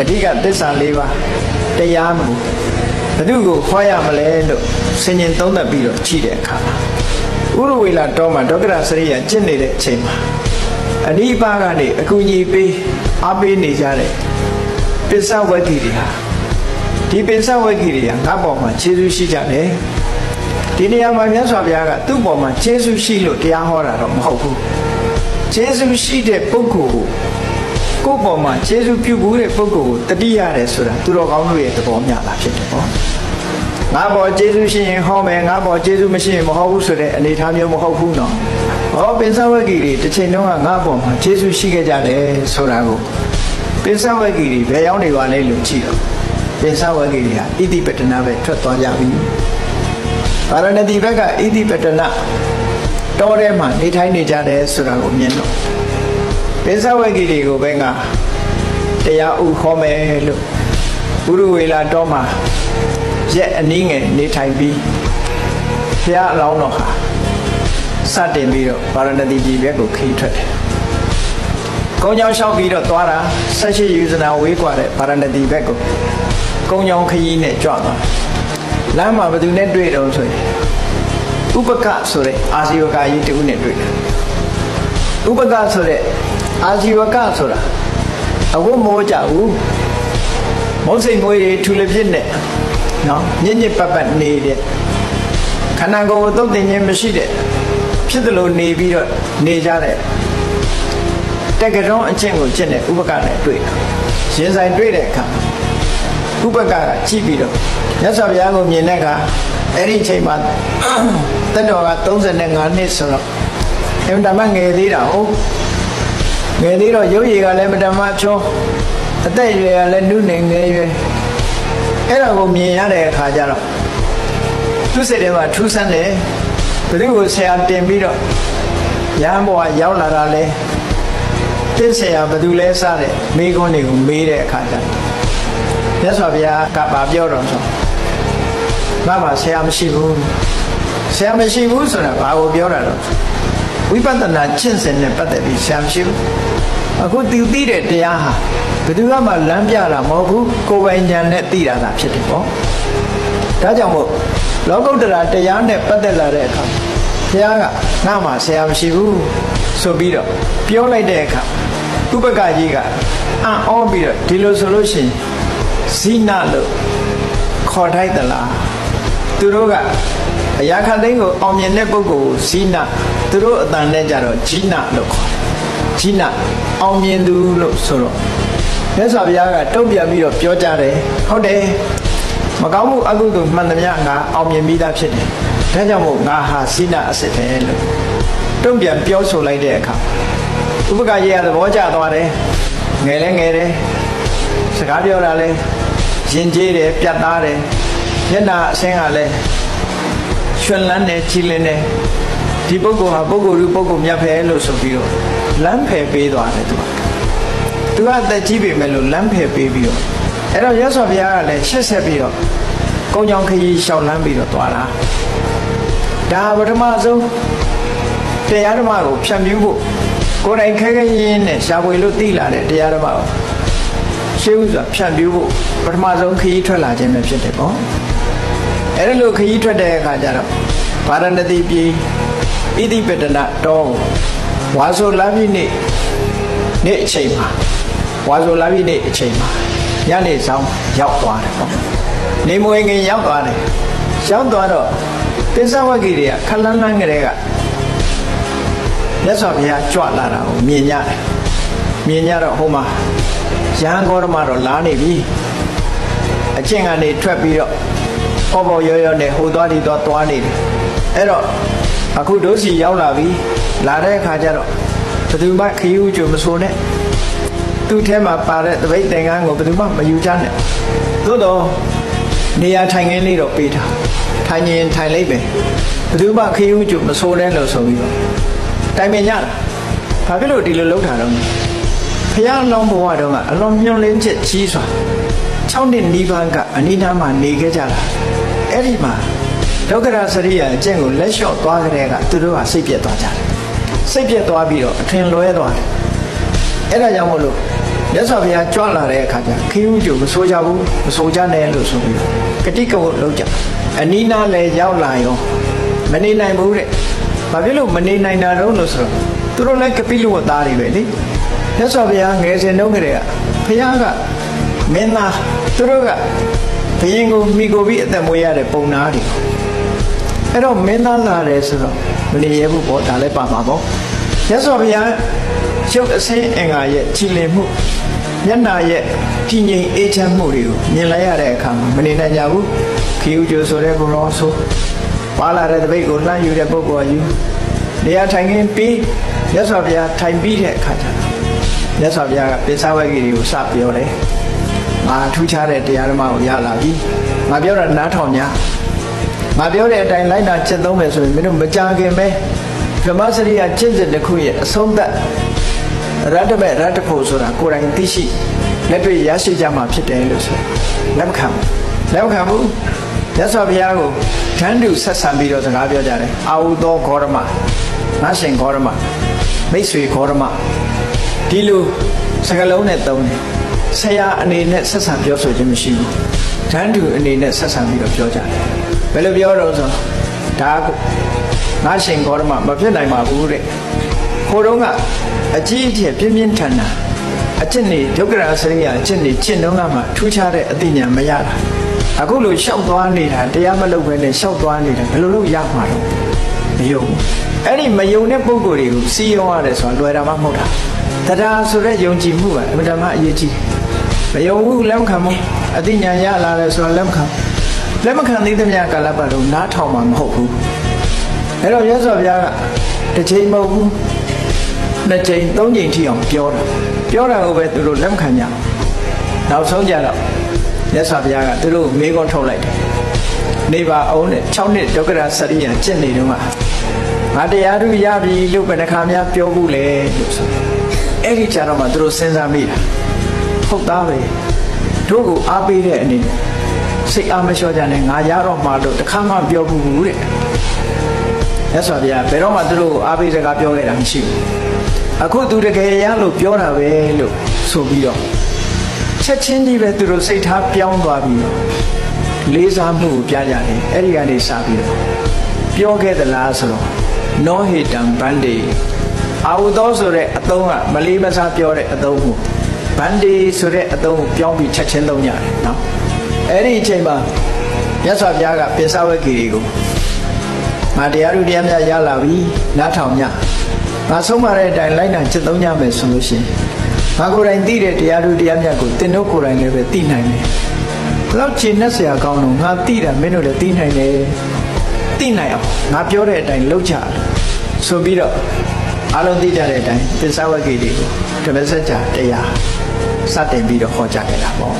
အဓိကသစ္စာ၄ပါးတရားကိုဘယ်သူကိုခေါ်ရမလဲလို့ဆင်ញင်သုံးသပ်ပြီးတော့ကြည့်တဲ့အခါမှာဥရဝေလာတော်မှာဒေါက္ကရာစရိယကျင့်နေတဲ့အချိန်မှာအနိပါကနေအကူကြီးပေးအားပေးနေကြတဲ့ပစ္စဝဂ္ဂီတွေဟာဒီပစ္စဝဂ္ဂီတွေကငါ့ပေါ်မှာခြေဆုရှိကြတယ်ဒီနေရာမှာမြတ်စွာဘုရားကသူ့ပေါ်မှာခြေဆုရှိလို့တရားဟောတာတော့မဟုတ်ဘူးခြေဆုရှိတဲ့ပုဂ္ဂိုလ်ကို ကိုယ့်ပေါ်မှာခြေဆုပြုဘူးတဲ့ပုဂ္ဂိုလ်ကိုတတိရတယ်ဆိုတာသူတော်ကောင်းတို့ရဲ့သဘောမျှတာဖြစ်တယ်ပေါ့ငါပေါ်ခြေဆုရှိရင်ဟောမယ်ငါပေါ်ခြေဆုမရှိရင်မဟောဘူးဆိုတဲ့အနေအထားမျိုးမဟုတ်ဘူးနော်ဟောပင်စဝဂ္ဂီတွေတစ်ချိန်လုံးကငါပေါ်မှာခြေဆုရှိခဲ့ကြတယ်ဆိုတာကိုပင်စဝဂ္ဂီတွေဘယ်ရောက်နေပါလဲလို့ကြည့်တော့ပင်စဝဂ္ဂီတွေဟာဣတိပတ္တနာပဲထွက်သွားကြပြီပါရဏတိဘက်ကဣတိပတ္တနာတောထဲမှာနေထိုင်နေကြတယ်ဆိုတာကိုမြင်တော့ ပင်စဝဂ္ဂီတွေကိုပဲငါတရားဥခေါ်မယ်လို့ဘုရုဝေလာတော်မှာရက်အနည်းငယ်နေထိုင်ပြီးဘုရားအလောင်းတော်ဟာစတင်ပြီးတော့ပါရဏတိပြည်ဘက်ကိုခီးထွက်တယ်။ကုန်းချောင်းလျှောက်ပြီးတော့သွားတာဆက်ရှိယူဇနာဝေးกว่าတဲ့ပါရဏတိဘက်ကိုကုန်းချောင်းခရီးနဲ့ကြွသွားတယ်။လမ်းမှာဘယ်သူနဲ့တွေ့တော့ဆိုရင်ဥပကဆိုတဲ့အာဇီဝကကြီးတူနဲ့တွေ့တယ်။ဥပကဆိုတဲ့ အာဇီဝကဆိုတာအဝတ်မိုးကြဘူးမုတ်စိတ်မွေးတွေထူလပြစ်နဲ့နော်ညစ်ညစ်ပတ်ပတ်နေတဲ့ခန္ဓာကိုယ်ကိုသုတ်တင်ခြင်းမရှိတဲ့ဖြစ်တယ်လို့နေပြီးတော့နေကြတဲ့တက္ကရုံးအချင်းကိုကျင့်တဲ့ဥပကနဲ့တွေ့တာရင်ဆိုင်တွေ့တဲ့အခါဥပကကကြည့်ပြီးတော့မြတ်စွာဘုရားကိုမြင်တဲ့အခါအဲ့ဒီအချိန်မှာတက်တော်က35နှစ်ဆိုတော့အင်တာမငယ်သေးတာဟုတ် ငယ်သေးတော့ရုပ်ရည်ကလည်းမတမဖြောအသက်အရွယ်ကလည်းနုနေငယ်ရွယ်အဲ့ဒါကိုမြင်ရတဲ့အခါကျတော့သူစိတ်ထဲမှာထူးဆန်းတယ်ဘယ်သူကိုဆရာတင်ပြီးတော့ရဟန်းဘဝရောက်လာတာလဲတင့်ဆရာဘယ်သူလဲစတဲ့မိကုန်းတွေကိုမေးတဲ့အခါကျတော့မြတ်စွာဘုရားကပါပြောတော့ဆိုငါမှဆရာမရှိဘူးဆရာမရှိဘူးဆိုတာဘာကိုပြောတာတော့ ဝိပဿနာကျင့်စဉ်နဲ့ပတ်သက်ပြီးဆရာမရှိဘူးအခုသူသိတဲ့တရားဟာဘယ်သူမှလမ်းပြတာမဟုတ်ဘူးကိုယ်ပိုင်ဉာဏ်နဲ့သိတာသာဖြစ်တယ်ပေါ့ဒါကြောင့်မို့လောကုတ္တရာတရားနဲ့ပတ်သက်လာတဲ့အခါဘုရားကငါမှဆရာမရှိဘူးဆိုပြီးတော့ပြောလိုက်တဲ့အခါဥပကကြီးကအံ့ဩပြီးတော့ဒီလိုဆိုလို့ရှိရင်ဇိနလို့ခေါ်ထိုက်သလားသူတို့ကအရာခသိန်းကိုအောင်မြင်တဲ့ပုဂ္ဂိုလ်ကိုဇိန သူတို့အတန်နဲ့ကြတော့ဂျိနလို့ခေါ်တယ်ဂျိနအောင်မြင်သူလို့ဆိုတော့မြတ်စွာဘုရားကတုံ့ပြန်ပြီးတော့ပြောကြတယ်ဟုတ်တယ်မကောင်းမှုအကုသိုလ်မှန်သမျှငါအောင်မြင်ပြီးသားဖြစ်တယ်ဒါကြောင့်မို့ငါဟာဇိနအစစ်ပဲလို့တုံ့ပြန်ပြောဆိုလိုက်တဲ့အခါဥပကကြီးကသဘောကျသွားတယ်ငယ်လဲငယ်တယ်စကားပြောတာလဲရင်ကျေးတယ်ပြတ်သားတယ်မျက်နာအဆင်းကလည်းရွှင်လန်းတယ်ကြည်လင်တယ် ဒီပုဂ္ဂိုလ်ဟာပုဂ္ဂိုလ်လူပုဂ္ဂိုလ်မြတ်ပဲလို့ဆိုပြီးတော့လမ်းဖယ်ပေးသွားတယ်သူကသူကအသက်ကြီးပြီမဲ့လို့လမ်းဖယ်ပေးပြီးတော့အဲ့တော့ရသော်ဘုရားကလည်းရှက်ဆက်ပြီးတော့ကုန်းချောင်းခရီးလျှောက်လမ်းပြီးတော့သွားတာဒါပထမဆုံးတရားဓမ္မကိုဖြန့်ဖြူးဖို့ကိုယ်တိုင်ခဲခဲရင်းနဲ့ရှားပွေလို့သိလာတဲ့တရားဓမ္မကိုရှေးဥစွာဖြန့်ဖြူးဖို့ပထမဆုံးခရီးထွက်လာခြင်းပဲဖြစ်တယ်ပေါ့အဲ့ဒါလို့ခရီးထွက်တဲ့အခါကျတော့ဗာရဏသီပြည် ဣတိပတနာတောကိုဝါဆိုလာပြီနေ့နေ့အချိန်မှာဝါဆိုလာပြီနေ့အချိန်မှာညနေဆောင်ရောက်သွားတယ်ပေါ့နေမွေငင်ရောက်သွားတယ်ရောက်သွားတော့ပစ္စဝဂ္ဂီတွေကခလန်းလန်းကလေးကမြတ်စွာဘုရားကြွလာတာကိုမြင်ကြတယ်မြင်ကြတော့ဟိုမှာရဟန်းဂေါရမတော့လာနေပြီအကျင့်ကနေထွက်ပြီးတော့ပေါ်ပေါ်ရောရောနဲ့ဟိုသွားဒီသွားသွားနေတယ်အဲ့တော့ အခုဒုစီရောက်လာပြီလာတဲ့အခါကျတော့ဘယ်သူမှခရီးဥကြုံမဆိုနဲ့သူ့ထဲမှာပါတဲ့တပိတ်သင်္ကန်းကိုဘယ်သူမှမယူကြနဲ့သို့တော့နေရာထိုင်ခင်းလေးတော့ပေးထားထိုင်ရင်ထိုင်လိုက်ပဲဘယ်သူမှခရီးဥကြုံမဆိုနဲ့လို့ဆိုပြီးတော့တိုင်ပင်ကြတာဘာဖြစ်လို့ဒီလိုလုပ်တာတော့ဖះလောင်းဘဝတုန်းကအလွန်မြုံလင်းချက်ကြီးစွာ6နှစ်နီးပါးကအနိနာမှာနေခဲ့ကြတာအဲ့ဒီမှာ ဒုက္ခရစရိယာအကျင့်ကိုလက်လျှော့သွားကြတဲ့ကသူတို့ကစိတ်ပြက်သွားကြတယ်စိတ်ပြက်သွားပြီးတော့အထင်လွဲသွားတယ်အဲ့ဒါကြောင့်မို့လို့နမြတ်စွာဘုရားကြွလာတဲ့အခါကျခင်းဦးကျိုမဆိုးကြဘူးမဆိုးကြနဲ့လို့ဆိုပြီးဂတိကဝတ်လုပ်ကြအနီးနားလည်းရောက်လာရောမနေနိုင်ဘူးတဲ့ဘာဖြစ်လို့မနေနိုင်တာတော့လို့ဆိုတော့သူတို့လည်းကပိလဝတ်သားတွေပဲလေမြတ်စွာဘုရားငယ်စဉ်တုန်းကတည်းကဘုရားကမင်းသားသူတို့ကဘုရင်ကိုမိကိုပြီးအသက်မွေးရတဲ့ပုံနာတွေ အဲ့တော့မင်းသားလာတယ်ဆိုတော့မနေရဘူးပေါ့ဒါလည်းပါမှာပေါ့မြတ်စွာဘုရားရုပ်အစင်းအင်္ဂါရဲ့ကြည်လင်မှုမျက်နာရဲ့တည်ငြိမ်အေးချမ်းမှုတွေကိုမြင်လိုက်ရတဲ့အခါမှာမနေနိုင်ကြဘူးခီးဥကျိုဆိုတဲ့ဘုရောဆိုပါလာတဲ့တပိတ်ကိုလှမ်းယူတဲ့ပုဂ္ဂိုလ်ယူနေရာထိုင်ခင်းပြီးမြတ်စွာဘုရားထိုင်ပြီးတဲ့အခါကျတော့မြတ်စွာဘုရားကပိဿဝဂီတွေကိုစပြောတယ်ငါထူးခြားတဲ့တရားဓမ္မကိုရလာပြီငါပြောတာနားထောင်냐 ငါပြောတဲ့အတိုင်းလိုက်နာကျင့်သုံးမယ်ဆိုရင်မင်းတို့မကြခင်ပဲဓမ္မစရိယကျင့်စဉ်တစ်ခုရဲ့အဆုံးသတ်ရတ္တမဲ့ရတ္တဖို့ဆိုတာကိုယ်တိုင်သိရှိလက်တွေ့ရရှိကြမှာဖြစ်တယ်လို့ဆိုလက်မခံဘူးလက်မခံဘူးမြတ်စွာဘုရားကိုဓာန်တုဆက်ဆံပြီးတော့စကားပြောကြတယ်အာဟုသောဂေါရမငါရှင်ဂေါရမမိတ်ဆွေဂေါရမဒီလိုစကလုံးနဲ့သုံးတယ်ဆရာအနေနဲ့ဆက်ဆံပြောဆိုခြင်းမရှိဘူးဓာန်တုအနေနဲ့ဆက်ဆံပြီးတော့ပြောကြတယ်ဘ ယ်လိုပြောတော့ဆိုဒါကငါရှင်ဂေါရမမဖြစ်နိုင်ပါဘူးတဲ့ခိုးတော့ကအကြီးအကျယ်ပြင်းပြင်းထန်ထန်အကျင့်နေဒုက္ခရာစရိယာအကျင့်နေကျင့်တော့ကမှထူးခြားတဲ့အသိဉာဏ်မရတာအခုလိုရှောက်သွားနေတာတရားမလုပ်ဘဲနဲ့ရှောက်သွားနေတာဘယ်လိုလုပ်ရမှာတော့မယုံဘူးအဲ့ဒီမယုံတဲ့ပုံကိုယ်တွေကိုစီးရုံရတယ်ဆိုတာလွယ်တာမှမဟုတ်တာတရားဆိုတဲ့ယုံကြည်မှုကအမှန်တမ်းအရေးကြီးတယ်မယုံဘူးလက်မခံဘူးအသိဉာဏ်ရလာတယ်ဆိုတာလက်မခံ လက်မခံသေးတဲ့မြတ်ကာလပတ်တော့နားထောင်မှာမဟုတ်ဘူးအဲ့တော့ရသော်ဘုရားကတစ်ချိန်မဟုတ်ဘူးနှစ်ချိန်သုံးချိန်ထိအောင်ပြောတာပြောတာကိုပဲသူတို့လက်မခံကြဘူးနောက်ဆုံးကြတော့မြတ်စွာဘုရားကသူတို့မေးခွန်းထုတ်လိုက်တယ်နေပါအောင်နဲ့6နှစ်ဒုက္ခရစရိယကျင့်နေတော့မှငါတရားသူရပြီလို့ဘယ်နှခါများပြောဘူးလေလို့ဆိုအဲ့ဒီကြတော့မှသူတို့စဉ်းစားမိတာဟုတ်သားပဲတို့ကိုအားပေးတဲ့အနေနဲ့ စိတ်အားမလျှော့ကြနဲ့ငါရတော့မှလို့တစ်ခါမှပြောဘူးတဲ့မြတ်စွာဘုရားဘယ်တော့မှသူတို့ကိုအားပေးစကားပြောခဲ့တာမရှိဘူးအခုသူတကယ်ရလို့ပြောတာပဲလို့ဆိုပြီးတော့ချက်ချင်းကြီးပဲသူတို့စိတ်ထားပြောင်းသွားပြီးတော့လေးစားမှုကိုပြကြတယ်အဲ့ဒီကနေစပြီးတော့ပြောခဲ့သလားဆိုတော့နောဟေတံဗန္တေအာဟုသောဆိုတဲ့အသုံးကမလေးမစားပြောတဲ့အသုံးကိုဗန္တေဆိုတဲ့အသုံးကိုပြောင်းပြီးချက်ချင်းသုံးကြတယ်နော် အဲ့ဒီအချိန်မှာမြတ်စွာဘုရားကပိဿဝဂီတွေကိုငါတရားဥတရားများရလာပြီနားထောင်ညငါဆုံးမတဲ့အတိုင်းလိုက်နာချက်သုံးကြမယ်ဆိုလို့ရှိရင်ငါကိုယ်တိုင်သိတဲ့တရားဥတရားများကိုသင်တို့ကိုယ်တိုင်လည်းပဲသိနိုင်တယ်ဘလောက်ခြေနဲ့ဆရာကောင်းတော့ငါသိတာမင်းတို့လည်းသိနိုင်တယ်သိနိုင်အောင်ငါပြောတဲ့အတိုင်းလုပ်ကြဆိုပြီးတော့အလုံးသိကြတဲ့အတိုင်းပိဿဝဂီတွေကိုဓမ္မစကြာတရားစတင်ပြီးတော့ဟောကြားခဲ့တာပေါ့